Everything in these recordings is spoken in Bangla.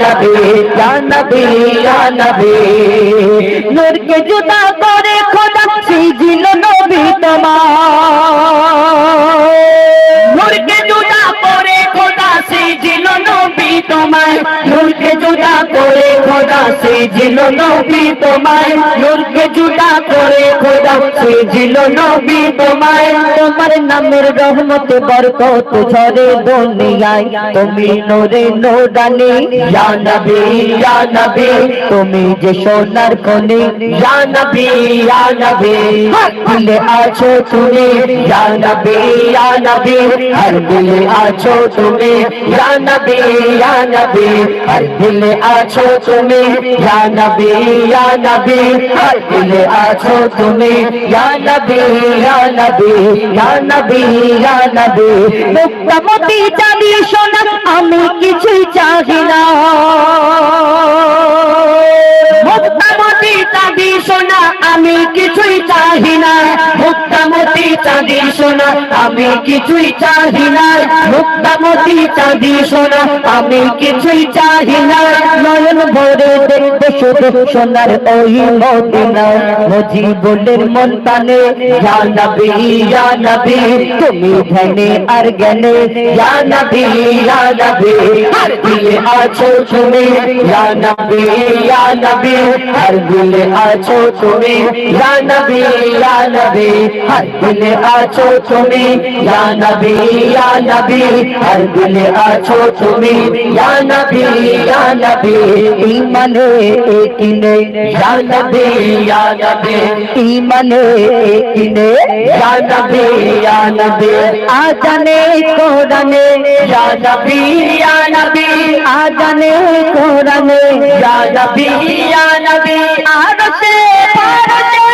নবী ইয়া নবী ইয়া নবী নূরকে জুদা করে খোদা সিজিল নবী তোমার। সিজিল তোমার নামের রহমত, বরকত ঝরে দুনিয়ায়। তুমি নূরে নূরানি, ইয়া নবী তুমি যে সোনার খনি, ইয়া নবী, ইয়া আছো তুমি, ইয়া নবী হর দিলে আছো তুমি, ইয়া নবী হর দিলে আছো তুমি ইয়া নবী ইয়া নবী দিলে আছো তুমি। ইয়া নবী ইয়া নবী ইয়া নবী ইয়া নবী। মুক্তমতি জানি শোনা, আমি কিছুই চাহি না। মুক্তমতি জানি সোনা আমি কিছুই চাহি না। মুক্তামতি চাঁদি সোনা, আমি কিছুই চাহি না। মুক্তামতি চাঁদি সোনা, আমি কিছুই চাহি না। নয়ন ভরে দেখতে শুধু সোনার ওই মদিনা। মুজিবুলের মন পানে ইয়া নবী ইয়া নবী, তুমি ধ্যানে আর জ্ঞানে। ইয়া নবী ইয়া নবী হর দিলে আছো তুমি। ইয়া নবী ইয়া নবী হর দিলে আছো তুমি তুমি জানবি জানবি হর দিলে আছো তুমি জানবি জানবি হর দিলে আছো তুমি জানবি জানবি ইমানে একিনে জানবি জানবি ইমানে একিনে জানবি জানবি আজানে কোরআনে জানবি জানবি নবী আজানে কোরআনে ইয়া নবী ইয়া নবী আরতে পারশে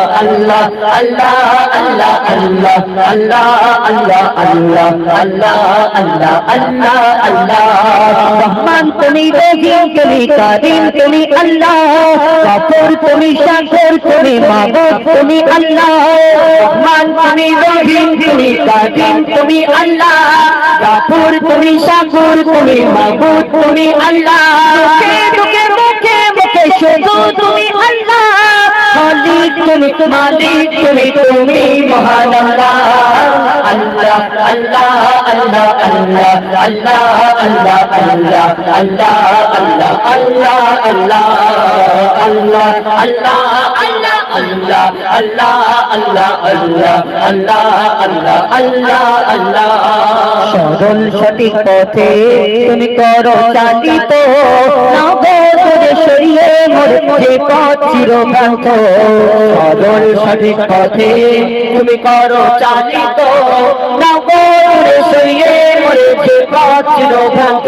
আল্লাহ আল্লাহ আল্লাহ আল্লাহ আল্লাহ আল্লাহ আল্লাহ আল্লাহ আল্লাহ আল্লাহ আল্লাহ রহমান তুমি রহিম তুমি কারিম তুমি আল্লাহ কাপুর তুমি শাকুর তুমি মাবুদ তুমি আল্লাহ রহমান তুমি রহিম তুমি কারিম তুমি আল্লাহ কাপুর তুমি শাকুর তুমি মাবুদ তুমি আল্লাহ মুখে মুখে মুখে শুধু তুমি মালিক মালিক তুমি তুমি মহান আল্লাহ আল্লাহ আল্লাহ আল্লাহ আল্লাহ আল্লাহ আল্লাহ আল্লাহ আল্লাহ আল্লাহ আল্লাহ আল্লাহ আল্লাহ আল্লাহ আল্লাহ আল্লাহ আল্লাহ আল্লাহ আল্লাহ আল্লাহ আল্লাহ আল্লাহ সরল সঠিক পথে তুমি করো চালিত সরিয়ে মোর যে পথ চিরভ্রান্ত সরল সঠিক পথে তুমি করো চালিত নগর সরিয়ে মোর যে পথ চিরভ্রান্ত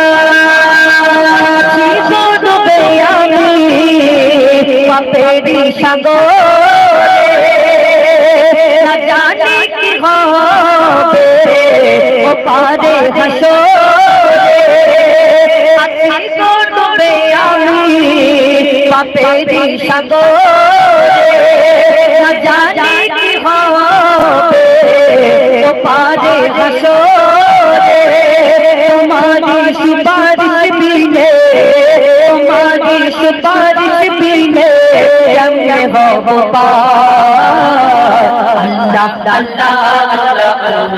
পাপেরি সাগরে। না জানি কি হবে। ও পারে হাসরে আমি পাপেরি সাগরে।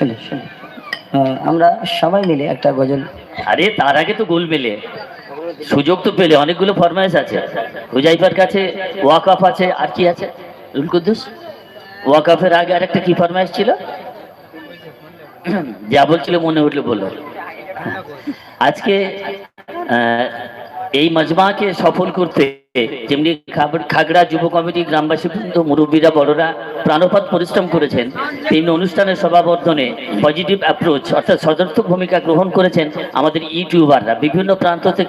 শুনে শুনে। আমরা সবাই মিলে একটা গজল আরে তার আগে তো গোল পেলে। সুযোগ তো পেলে, অনেকগুলো ফরমাইশ আছে। হুজাইফার কাছে ওয়াকফ আছে, আর কি আছে? রুল কুদ্দুস? ওয়াকফের আগে আর একটা কি ফরমাইশ ছিল? যা বলছিল মনে উঠল বলল আজকে এই মজমাকে সফল করতে যেমনি খাগড়া যুব কমিটি গ্রামবাসী বৃন্দ, মুরব্বীরা, বড়রা প্রাণপাত পরিশ্রম করেছেন, তেমনি অনুষ্ঠানের সভাবর্ধনে পজিটিভ অ্যাপ্রোচ অর্থাৎ সদর্থক ভূমিকা গ্রহণ করেছেন আমাদের ইউটিউবাররা, বিভিন্ন প্রান্ত থেকে